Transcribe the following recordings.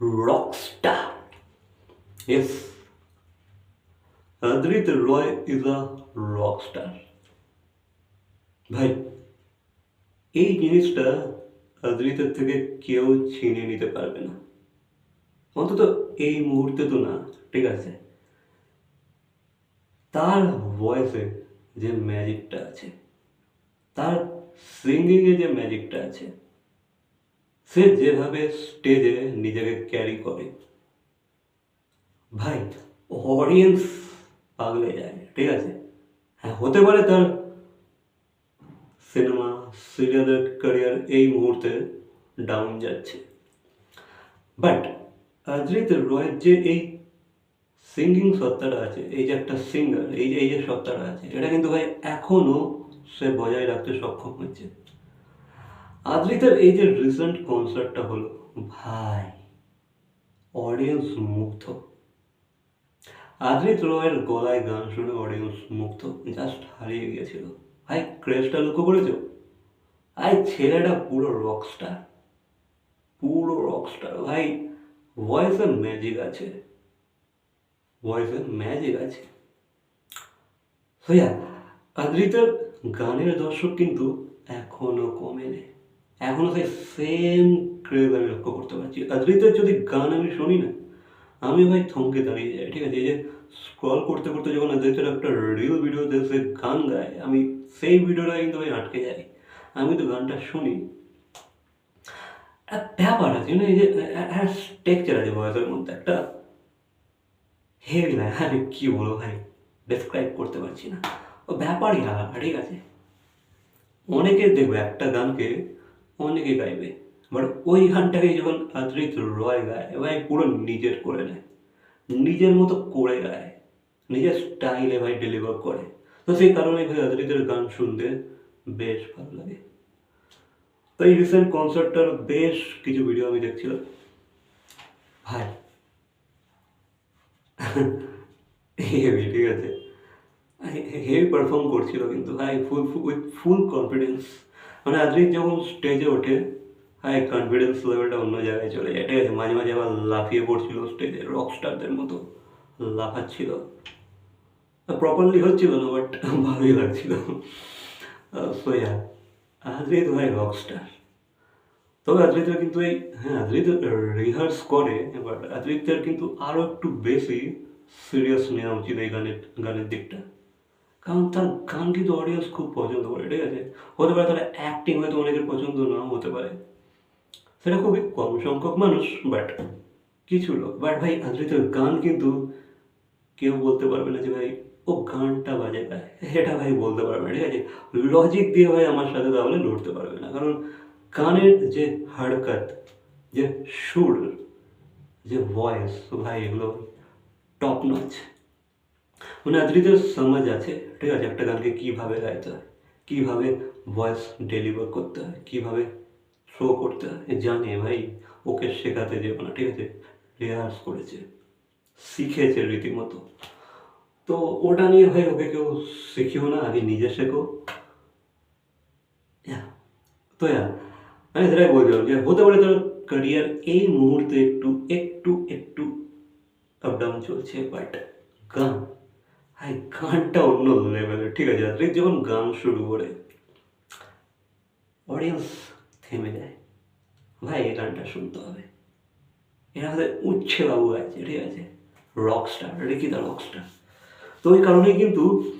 rockstar. Yes, Adrit Roy is a rockstar. ভাই এই জিনিসটা আদ্রিতের থেকে কেউ ছিনিয়ে নিতে পারবে না অন্তত এই মুহূর্তে তো না ঠিক আছে তার ভয়েসে যে ম্যাজিকটা আছে তার সিঙ্গিংয়ে যে ম্যাজিকটা আছে সে যেভাবে স্টেজে নিজেকে ক্যারি করে। ভাই অডিয়েন্স পাগলে যায়, ঠিক আছে? হ্যাঁ হতে পারে তার সিনেমা সিরিয়ালের ক্যারিয়ার এই মুহূর্তে ডাউন যাচ্ছে। বাট অজিত রয়ের যে এই সিঙ্গিং সত্তাটা আছে, এই যে একটা সিঙ্গার এই যে এই যে সত্তাটা আছে, এটা কিন্তু ভাই এখনও সে বজায় রাখতে সক্ষম হচ্ছে আদ্রিতের এই যে রিসেন্ট কনসার্টটা হলো, ভাই অডিয়েন্স মুগ্ধ। আদ্রিত রয়ের গলায় গান শুনে অডিয়েন্স মুগ্ধ জাস্ট হারিয়ে গিয়েছিল। ভাই ক্রেজটা লক্ষ্য করেছ? ভাই ছেলেটা পুরো রকস্টার পুরো রকস্টার ভাই ভয়েসে ম্যাজিক আছে। ভয়েসে ম্যাজিক আছে। সোয়া আদ্রিতের গানের দর্শক কিন্তু এখনও কমেনি। এখনও সেই সেম ক্রেজ আমি লক্ষ্য করতে পারছি। আদ্রিতের যদি গান আমি শুনি না, আমি ভাই থমকে দাঁড়িয়ে যাই, ঠিক আছে? এই যে স্ক্রল করতে করতে যখন আদ্রিতের একটা রিল ভিডিওতে সে গান গায়, আমি সেই ভিডিওটা কিন্তু ভাই আটকে যাই। আমি তো গানটা শুনি। একটা ব্যাপার আছে না এই যে টেক্সচার আছে ভয়েসের মধ্যে, একটা হেভি না আমি কী বলব ভাই ডেসক্রাইব করতে পারছি না। ও ব্যাপারই আলাদা, ঠিক আছে? অনেকে দেখবে একটা গানকে অনেকে গাইবে। বাট ওই গানটাকে যখন আদ্রিত রয় গায় ভাই পুরো নিজের করে নেয় নিজের মতো করে গায় নিজের স্টাইলে ভাই ডেলিভার করে তো সেই কারণে ভাই আদ্রিতের গান শুনতে বেশ ভালো লাগে। তো এই রিসেন্ট কনসার্টটার বেশ কিছু ভিডিও আমি দেখছিলাম। ভাই। হেভি ঠিক আছে? হেভি পারফর্ম করছিল কিন্তু ভাই ফুল উইথ ফুল কনফিডেন্স মানে আদ্রিত যখন স্টেজে ওঠে হাই কনফিডেন্স লেভেলটা অন্য জায়গায় চলে যায়। ঠিক আছে, মাঝে মাঝে আবার লাফিয়ে পড়ছিল স্টেজে রক স্টারদের মতো লাফাচ্ছিল। প্রপারলি হচ্ছিল না বাট ভালোই লাগছিল। সোয়া আদ্রিত ভাই রক স্টার তবে আদ্রিতের কিন্তু এই হ্যাঁ আদ্রিত রিহার্স করে বাট আদ্রিতের কিন্তু আরও একটু বেশি সিরিয়াস নেওয়া উচিত এই গানের গানের দিকটা। কারণ তার গান কিন্তু অডিয়েন্স খুব পছন্দ করে, ঠিক আছে? হতে পারে তার অ্যাক্টিং হয়তো অনেকের পছন্দ নাও হতে পারে। সেটা খুবই কম সংখ্যক মানুষ বাট কিছু লোক। বাট ভাই আদ্রিতের গান কিন্তু কেউ বলতে পারবে না যে ভাই, ও গানটা বাজে গায় এটা ভাই বলতে পারবে না, ঠিক আছে? লজিক দিয়ে ভাই আমার সাথে তাহলে লড়তে পারবে না। কারণ গানের যে হাড়কাত, যে সুর, যে ভয়েস ভাই এগুলো টপ নচ মানে আদ্রিতের সমাজ আছে, ঠিক আছে, একটা গানকে কীভাবে গাইতে হয়, কীভাবে ভয়েস ডেলিভার করতে হয়, কীভাবে শো করতে হয় জানে ভাই, ওকে শেখাতে যাব না, ঠিক আছে রেয়ার্স করেছে, শিখেছে রীতিমতো। তো ওটা নিয়ে ভাই ওকে কেউ শিখিও না, আগে নিজে শেখো। তো আমি সেটাই বলছিলাম যে হতে পারে তোর ক্যারিয়ার এই মুহূর্তে একটু একটু একটু আপ ডাউন চলছে বাট গান হাই গানটা অন্য লেভেলের ঠিক আছে আদ্রিত যখন গান শুরু করে অডিয়েন্স থেমে যায়। ভাই, এই গানটা শুনতে হবে। এর মধ্যে উচ্ছে বাবু আছে, ঠিক আছে? রকস্টার রিকিদা রকস্টার তো ওই কারণে কিন্তু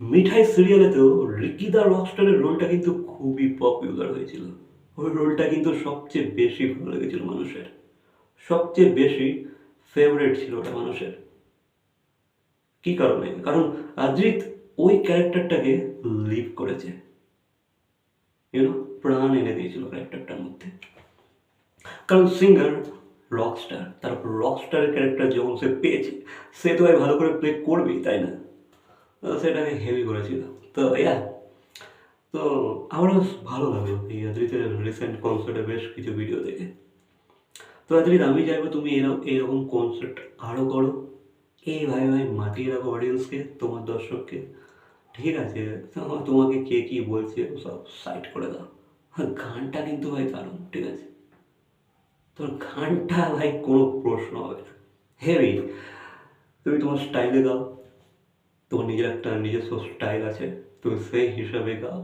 মিঠাই সিরিয়ালেতেও রিকিদা রকস্টারের রোলটা কিন্তু খুবই পপুলার হয়েছিল। ওই রোলটা কিন্তু সবচেয়ে বেশি ভালো লেগেছিল মানুষের। সবচেয়ে বেশি ফেভারেট ছিল ওটা মানুষের। কি কারণে? কারণ আদ্রিত ওই ক্যারেক্টারটাকে লিভ করেছে। ইউনো প্রাণ এনে দিয়েছিল ক্যারেক্টারটার মধ্যে। কারণ সিঙ্গার রকস্টার তারপর রকস্টারের ক্যারেক্টার যখন সে পেয়েছে, সে তো ভাই ভালো করে প্লে করবেই, তাই না? তো সেটাকে হেভি করেছিল। তো ইয়া তো আমারও ভালো লাগল এই আদ্রিতের রিসেন্ট কনসার্টে বেশ কিছু ভিডিও দেখে। তো আদ্রিত আমি চাইব তুমি এরকম এরকম কনসার্ট আরও করো। এই ভাই ভাই, মাতিয়ে রাখো অডিয়েন্সকে তোমার দর্শককে। ঠিক আছে তোমাকে কে কী বলছে, সব সাইড করে দাও। হ্যাঁ গানটা কিন্তু ভাই দারুণ, ঠিক আছে। তোর গানটা ভাই কোনো প্রশ্ন হবে না। হেভি তুমি তোমার স্টাইলে গাও। তোমার নিজের একটা নিজস্ব স্টাইল আছে, তুমি সেই হিসাবে গাও।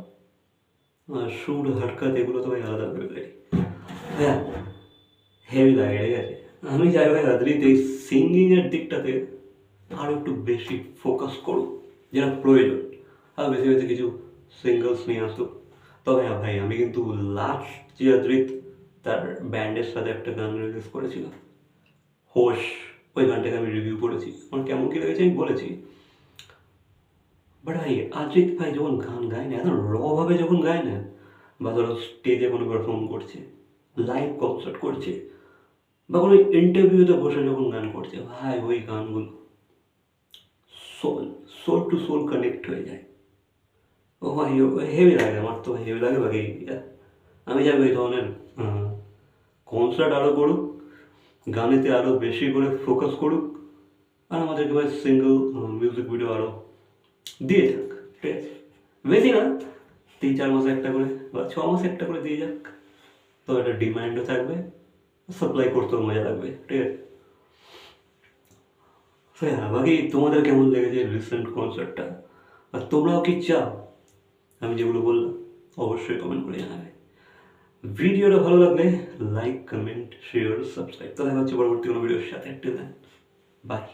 সুর, হরকত, এগুলো তো ভাই আলাদা করে দেয় হ্যাঁ হেভি লাগে, ঠিক আছে। আমি যাই ভাই, আদ্রিত, এই সিঙ্গিংয়ের দিকটাতে আরও একটু বেশি ফোকাস করুক যেটা প্রয়োজন। আর বেশি বেশি কিছু সিঙ্গলস নিয়ে আসুক। তবে হ্যাঁ ভাই, আমি কিন্তু লাস্ট যে আদ্রিত তার ব্যান্ডের সাথে একটা গান রিলিজ করেছিল হোশ, ওই গানটাকে আমি রিভিউ করেছি আমার কেমন কী লেগেছে আমি বলেছি। বাট ভাই অজিত ভাই যখন গান গায় না, এত রভাবে যখন গায় না বা ধরো স্টেজে কোনো পারফর্ম করছে লাইভ কনসার্ট করছে, বা কোনো ইন্টারভিউতে বসে যখন গান করছে, ভাই ওই গানগুলো। Soul soul to soul connect হয়ে যায়। ও ভাই হেভি লাগে, আমার তো হেভি লাগে বাকি আমি যাব এই ধরনের কনসার্ট আরও করুক, গানেতে আরও বেশি করে ফোকাস করুক, আর আমাদেরকে ভাই সিঙ্গল মিউজিক ভিডিও আরও দিয়ে যাক, ঠিক আছে? বেশি না, তিন চার মাসে একটা করে, বা ছ মাসে একটা করে দিয়ে যাক। তো একটা ডিমান্ডও থাকবে সাপ্লাই করতেও মজা লাগবে, ঠিক আছে? হ্যাঁ বাকি তোমাদের কেমন লেগেছে রিসেন্ট কনসার্টটা আর তোমরাও কি চাও? আমি যেগুলো বললাম, অবশ্যই কমেন্ট করে জানাবে। ভিডিওটা ভালো লাগলে লাইক কমেন্ট শেয়ার সাবস্ক্রাইব তো দেখা হচ্ছে পরবর্তী কোনো ভিডিওর সাথে। একটা বাই